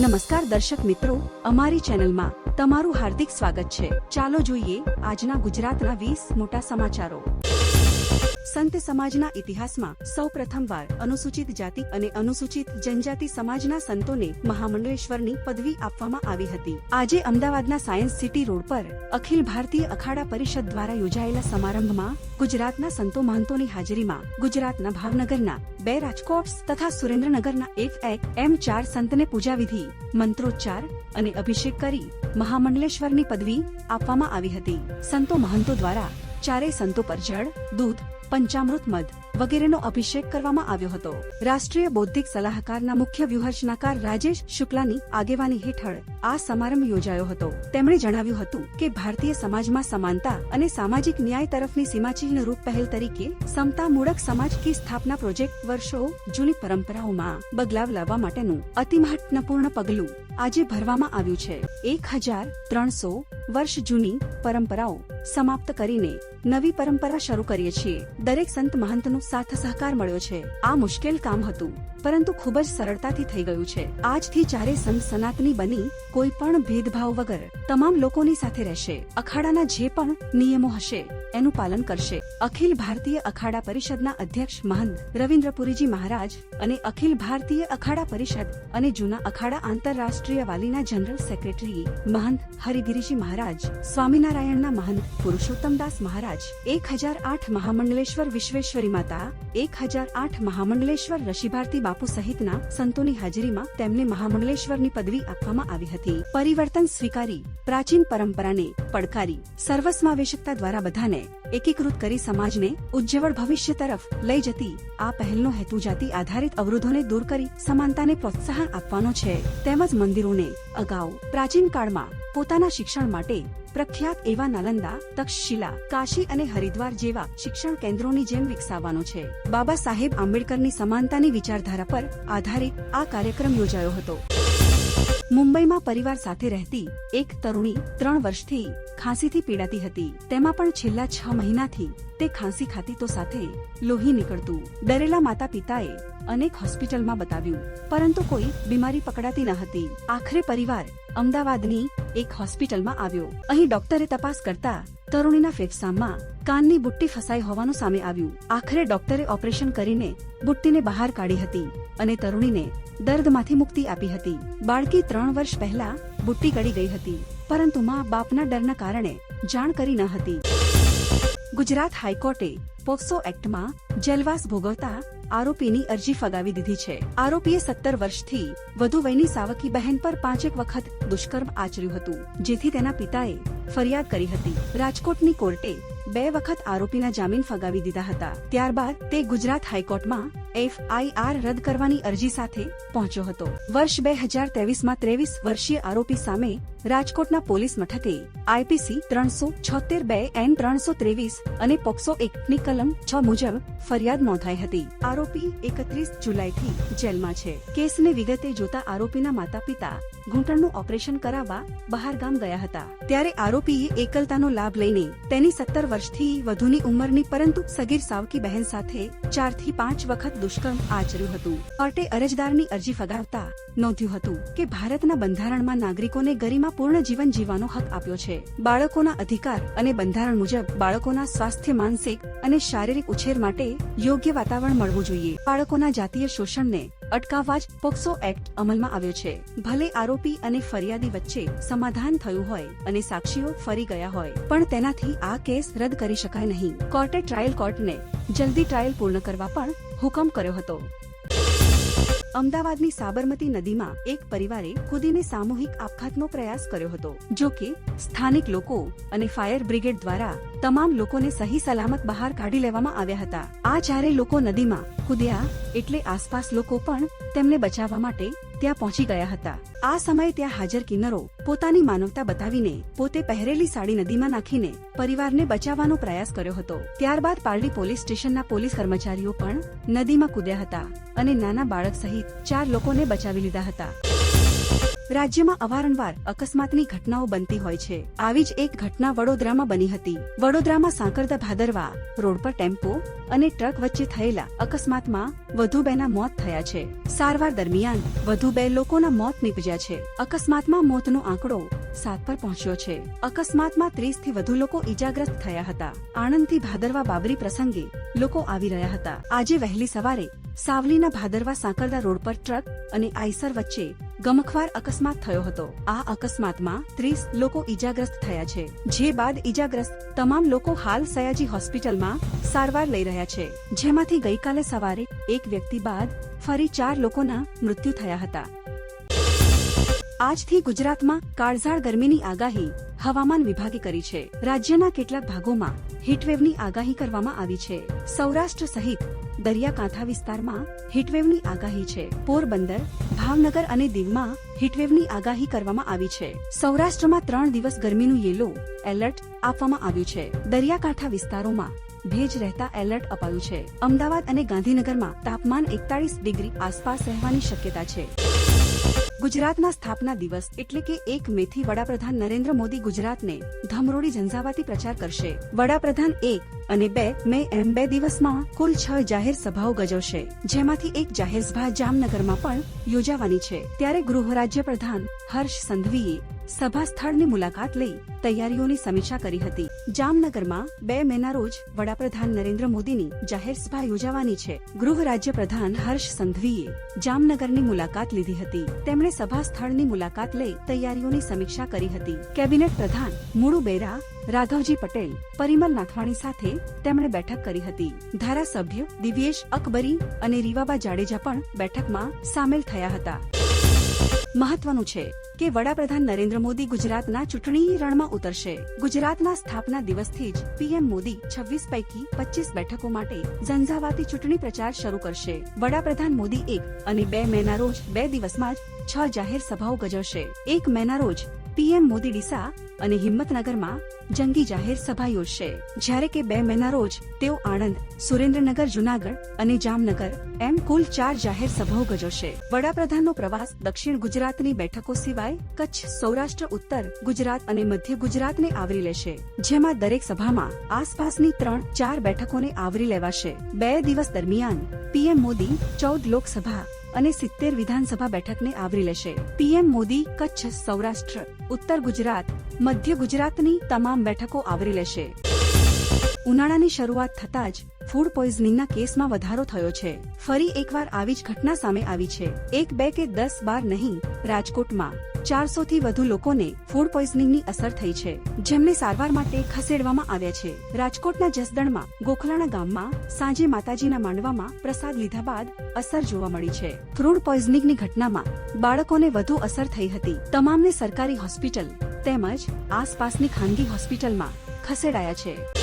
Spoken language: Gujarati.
નમસ્કાર દર્શક મિત્રો, અમારી ચેનલમાં તમારું હાર્દિક સ્વાગત છે. ચાલો જોઈએ આજના ગુજરાતના વીસ મોટા સમાચારો. સંત સમાજના ઇતિહાસમાં સૌ પ્રથમવાર અનુસૂચિત જાતિ અને અનુસૂચિત જનજાતિ સમાજના સંતોને મહામંડળેશ્વરની પદવી આપવામાં આવી હતી. આજે અમદાવાદના સાયન્સ સિટી રોડ પર અખિલ ભારતીય અખાડા પરિષદ દ્વારા યોજાયેલા સમારંભમાં ગુજરાતના સંતો મહંતોની હાજરીમાં ગુજરાતના ભાવનગરના બે રાજકોટ તથા સુરેન્દ્રનગરના એક એક એમ ચાર સંતને પૂજા વિધિ, મંત્રોચ્ચાર અને અભિષેક કરી મહામંડલેશ્વરની પદવી આપવામાં આવી હતી. સંતો મહંતો દ્વારા ચારેય સંતો પર જળ, દૂધ पंचामृत मध. વગેરેનો અભિષેક કરવામાં આવ્યો હતો. રાષ્ટ્રીય બૌદ્ધિક સલાહકારના મુખ્ય વ્યૂહરચનાકાર રાજેશ શુક્લાની આગેવાની હેઠળ આ સમારંભ યોજાયો હતો. તેમણે જણાવ્યું હતું કે ભારતીય સમાજમાં સમાનતા અને સામાજિક ન્યાય તરફની સીમાચિહ્ન રૂપ પહેલ તરીકે સમતા સમાજ કી સ્થાપના પ્રોજેક્ટ વર્ષો જૂની પરંપરાઓમાં બદલાવ લાવવા માટેનું અતિ મહત્વપૂર્ણ પગલું આજે ભરવામાં આવ્યું છે. એક હજાર ત્રણસો વર્ષ જૂની પરંપરાઓ સમાપ્ત કરીને નવી પરંપરા શરૂ કરીએ છીએ. દરેક સંત મહંતનો સાથ સહકાર મળ્યો છે. આ મુશ્કેલ કામ હતું. પરંતુ ખૂબ જ સરળતાથી થઈ ગયું છે. આજથી ચારે સંત સનાતની બની, કોઈ પણ ભેદભાવ વગર તમામ લોકોની સાથે રહેશે. અખાડાના જે પણ નિયમો હશે, એનું પાલન કરશે. અખિલ ભારતીય અખાડા પરિષદના અધ્યક્ષ મહંત રવિન્દ્રપુરીજી મહારાજ અને અખિલ ભારતીય અખાડા પરિષદ અને જૂના અખાડા આંતરરાષ્ટ્રીય વાલીના જનરલ સેક્રેટરી મહંત હરિગીરીજી મહારાજ, સ્વામિનારાયણના મહંત પુરુષોત્તમદાસ મહારાજ, એક હજાર આઠ મહામંડલેશ્વર વિશ્વેશ્વરી માતા, એક હજાર આઠ મહામંડલેશ્વર ઋષિભારતી બાપુ સહિતના સંતોની હાજરીમાં તેમને મહામંડલેશ્વરની પદવી આપવામાં આવી હતી. પરિવર્તન સ્વીકારી, પ્રાચીન પરંપરાને પડકારી, સર્વસમાવેશકતા દ્વારા બધાને એકીકૃત કરી સમાજને ઉજ્જવળ ભવિષ્ય તરફ લઈ જતી આ પહેલનો હેતુ જાતિ આધારિત અવરોધોને દૂર કરી સમાનતાને પ્રોત્સાહન આપવાનો છે. તેમજ મંદિરોને અગાઉ પ્રાચીન કાળમાં પોતાના શિક્ષણ માટે પ્રખ્યાત એવા નાલંદા, તક્ષશિલા, કાશી અને હરિદ્વાર જેવા શિક્ષણ કેન્દ્રોની જેમ વિકસાવવાનો છે. બાબા સાહેબ આંબેડકરની સમાનતાની વિચારધારા પર આધારિત આ કાર્યક્રમ યોજાયો હતો. મુંબઈમાં પરિવાર સાથે રહેતી એક તરુણી ત્રણ વર્ષથી ખાંસીથી પીડાતી હતી. તેમાં પણ છેલ્લા છ મહિનાથી તે ખાંસી ખાતી તો સાથે લોહી નીકળતું. ડરેલા માતા પિતાએ અનેક હોસ્પિટલમાં બતાવ્યું, પરંતુ કોઈ બીમારી પકડાતી ન હતી. આખરે પરિવાર અમદાવાદની એક હોસ્પિટલમાં આવ્યો. અહીં ડોક્ટરે તપાસ કરતા તરુણીના ફેફસામાં કાનની બુટ્ટી ફસાઈ હોવાનું સામે આવ્યું. આખરે ડોક્ટરે ઓપરેશન કરીને બુટ્ટીને બહાર કાઢી હતી અને તરુણીને દર્દમાંથી મુક્તિ આપી હતી. બાળકી ત્રણ વર્ષ પહેલા બુટ્ટી ગળી ગઈ હતી, પરંતુ મા બાપના ડરના કારણે જાણ કરી ન હતી. ગુજરાત હાઈકોર્ટે પોક્સો એક્ટમાં જેલવાસ ભોગવતા આરોપીની અરજી ફગાવી દીધી છે. આરોપીએ સત્તર વર્ષથી વધુ વયની સાવકી બહેન પર પાંચેક વખત દુષ્કર્મ આચર્યું હતું, જેથી તેના પિતાએ ફરિયાદ કરી હતી. રાજકોટની કોર્ટે બે વખત આરોપીના જામીન ફગાવી દીધા હતા. ત્યારબાદ તે ગુજરાત હાઈકોર્ટમાં એફઆઈઆર રદ કરવાની અરજી સાથે પહોંચ્યો હતો. વર્ષ બે હજાર ત્રેવીસમાં ત્રેવીસ વર્ષીય આરોપી સામે રાજકોટના પોલીસ મથકે આઈપીસી ત્રણસો છોતેર બે એન ત્રણસો ત્રેવીસ અને પોક્સો એક્ટની કલમ છ મુજબ ફરિયાદ નોંધાઈ હતી. આરોપી એકત્રીસ જુલાઈથી જેલમાં છે. કેસને વિગતે જોતા આરોપીના માતા પિતા ઘૂંટણનું ઓપરેશન કરાવવા બહાર ગામ ગયા હતા. ત્યારે આરોપીએ એકલતાનો લાભ લઈને તેની સત્તર વર્ષથી વધુની ઉંમરની પરંતુ સગીર સાવકી બહેન સાથે ચારથી પાંચ વખત દુષ્કર્મ આચર્યું હતું. કોર્ટે અરજદારની અરજી ફગાવતા નોંધ્યું હતું કે ભારતના બંધારણમાં નાગરિકોને ગરિમાપૂર્ણ જીવન જીવવાનો હક આપ્યો છે. બાળકોના અધિકાર અને બંધારણ મુજબ બાળકોના સ્વાસ્થ્ય, માનસિક અને શારીરિક ઉછેર માટે યોગ્ય વાતાવરણ મળવું જોઈએ. બાળકોના જાતીય શોષણને અટકાવવા જ પોક્સો એક્ટ અમલમાં આવ્યો છે. ભલે આરોપી અને ફરિયાદી વચ્ચે સમાધાન થયું હોય અને સાક્ષીઓ ફરી ગયા હોય, પણ તેનાથી આ કેસ રદ કરી શકાય નહીં. કોર્ટે ટ્રાયલ કોર્ટને જલ્દી ટ્રાયલ પૂર્ણ કરવા પણ હુકમ કર્યો હતો. અમદાવાદની સાબરમતી નદીમાં એક પરિવારે કૂદીને સામૂહિક આપઘાતનો પ્રયાસ કર્યો હતો, જો કે સ્થાનિક લોકો અને ફાયર બ્રિગેડ દ્વારા તમામ લોકોને સહી સલામત બહાર કાઢી લેવામાં આવ્યા હતા. આ ચારે લોકો નદીમાં કૂદ્યા એટલે આસપાસ લોકો પણ તેમને બચાવવા માટે ત્યાં પહોંચી ગયા હતા. આ સમયે ત્યાં હાજર કિન્નરો પોતાની માનવતા બતાવીને પોતે પહેરેલી સાડી નદીમાં નાખીને પરિવારને બચાવવાનો પ્રયાસ કર્યો હતો. ત્યારબાદ પારડી પોલીસ સ્ટેશનના પોલીસ કર્મચારીઓ પણ નદીમાં કૂદ્યા હતા અને નાના બાળક સહિત ચાર લોકોને બચાવી લીધા હતા. રાજ્યમાં અવારનવાર અકસ્માતની ઘટનાઓ બનતી હોય છે. આવી જ એક ઘટના વડોદરામાં બની હતી. વડોદરામાં સાંકરદા ભાદરવા રોડ પર ટેમ્પો અને ટ્રક વચ્ચે થયેલા અકસ્માતમાં વધુ બેના મોત થયા છે. સારવાર દરમિયાન વધુ બે લોકોના મોત નીપજ્યા છે. અકસ્માતમાં મોતનો આંકડો સાત પર પહોંચ્યો છે. અકસ્માતમાં ત્રીસથી વધુ લોકો ઈજાગ્રસ્ત થયા હતા. આણંદથી ભાદરવા બાબરી પ્રસંગે લોકો આવી રહ્યા હતા. આજે વહેલી સવારે સાવલીના ભાદરવા સાંકરદા રોડ પર ટ્રક અને આઈસર વચ્ચે ગમખવાર અકસ્માત થયો હતો. આ અકસ્માતમાં ત્રીસ લોકો ઈજાગ્રસ્ત થયા છે. જે બાદ ઈજાગ્રસ્ત તમામ લોકો હાલ સયાજી હોસ્પિટલમાં સારવાર લઈ રહ્યા છે. જેમાંથી ગઈકાલે સવારે એક વ્યક્તિ બાદ ફરી ચાર લોકોના મૃત્યુ થયા હતા. આજથી ગુજરાતમાં કાળઝાળ ગરમીની આગાહી હવામાન વિભાગે કરી છે. રાજ્યના કેટલાક ભાગોમાં હીટવેવની આગાહી કરવામાં આવી છે. સૌરાષ્ટ્ર સહિત દરિયાકાંઠા વિસ્તારમાં હીટવેવની આગાહી છે. પોરબંદર, ભાવનગર અને દીવમાં હીટવેવની આગાહી કરવામાં આવી છે. સૌરાષ્ટ્રમાં ત્રણ દિવસ ગરમીનું યેલો એલર્ટ આપવામાં આવ્યું છે. દરિયાકાંઠા વિસ્તારોમાં ભેજ રહેતા એલર્ટ અપાયું છે. અમદાવાદ અને ગાંધીનગરમાં તાપમાન એકતાળીસ ડિગ્રી આસપાસ રહેવાની શક્યતા છે. ગુજરાતના સ્થાપના દિવસ એટલે કે એક મે થી વડાપ્રધાન નરેન્દ્ર મોદી ગુજરાતને ધમરોડી ઝંઝાવાતી પ્રચાર કરશે. વડાપ્રધાન એક અને બે, મે એમ બે દિવસમાં કુલ છ જાહેર સભાઓ ગજવશે, જેમાંથી એક જાહેર સભા જામનગરમાં પણ યોજાવાની છે. ત્યારે ગૃહ રાજ્ય પ્રધાન હર્ષ સંઘવીએ સભા સ્થળની મુલાકાત લઈ તૈયારીઓની સમીક્ષા કરી હતી. જામનગરમાં બે મેના રોજ વડાપ્રધાન નરેન્દ્ર મોદીની જાહેર સભા યોજાવાની છે. ગૃહ રાજ્ય પ્રધાન હર્ષ સંઘવીએ જામનગરની મુલાકાત લીધી હતી. તેમણે સભા સ્થળની મુલાકાત લઈ તૈયારીઓની સમીક્ષા કરી હતી. કેબિનેટ પ્રધાન મુળુ બેરા રાઘવજી પટેલ, પરિમલ નાથવાણી સાથે તેમણે બેઠક કરી હતી. ધારાસભ્ય દિવ્યેશ અકબરી અને રીવાબા જાડેજા પણ બેઠકમાં સામેલ થયા હતા. મહત્વનું છે કે વડાપ્રધાન નરેન્દ્ર મોદી ગુજરાતના ચૂંટણી રણમાં ઉતરશે. ગુજરાતના સ્થાપના દિવસથી જ પીએમ મોદી છવ્વીસ પૈકી પચીસ બેઠકો માટે ઝંઝાવાતી ચૂંટણી પ્રચાર શરૂ કરશે. વડાપ્રધાન મોદી એક અને બે મેના રોજ બે દિવસમાં જ છ જાહેર સભાઓ ગજવશે. એક મેના રોજ પીએમ મોદી ડીસા અને હિંમતનગરમાં જંગી જાહેર સભા યોજશે. જ્યારે કે બે મેના રોજ તેઓ આણંદ, સુરેન્દ્રનગર, જુનાગઢ અને જામનગર એમ કુલ ચાર જાહેર સભાઓ ગજવશે. વડાપ્રધાનનો પ્રવાસ દક્ષિણ ગુજરાતની બેઠકો સિવાય કચ્છ, સૌરાષ્ટ્ર, ઉત્તર ગુજરાત અને મધ્ય ગુજરાતને આવરી લેશે. જેમાં દરેક સભામાં આસપાસની ત્રણ, ચાર બેઠકોને આવરી લેવાશે. બે દિવસ દરમિયાન પીએમ મોદી ચૌદ લોકસભા અને સિત્તેર વિધાનસભા બેઠકને આવરી લેશે. પીએમ મોદી કચ્છ સૌરાષ્ટ્ર, ઉત્તર ગુજરાત, મધ્ય ગુજરાતની તમામ બેઠકો આવરી લેશે. ઉનાળાની શરૂઆત થતાં જ ફૂડ પોઈઝનિંગના કેસમાં વધારો થયો છે. ફરી એકવાર આવી જ ઘટના સામે આવી છે. એક, બે કે દસ બાર નહીં, રાજકોટમાં ચારસો થી વધુ લોકોને ફૂડ પોઈઝનિંગની અસર થઈ છે, જેમને સારવાર માટે ખસેડવામાં આવ્યા છે. રાજકોટના જસદણમાં ગોખલાણા ગામમાં સાંજે માતાજીના માંડવામાં પ્રસાદ લીધા બાદ અસર જોવા મળી છે. ફૂડ પોઈઝનિંગની ઘટનામાં બાળકોને વધુ અસર થઈ હતી. તમામને સરકારી હોસ્પિટલ તેમજ આસપાસની ખાનગી હોસ્પિટલમાં ખસેડાયા છે.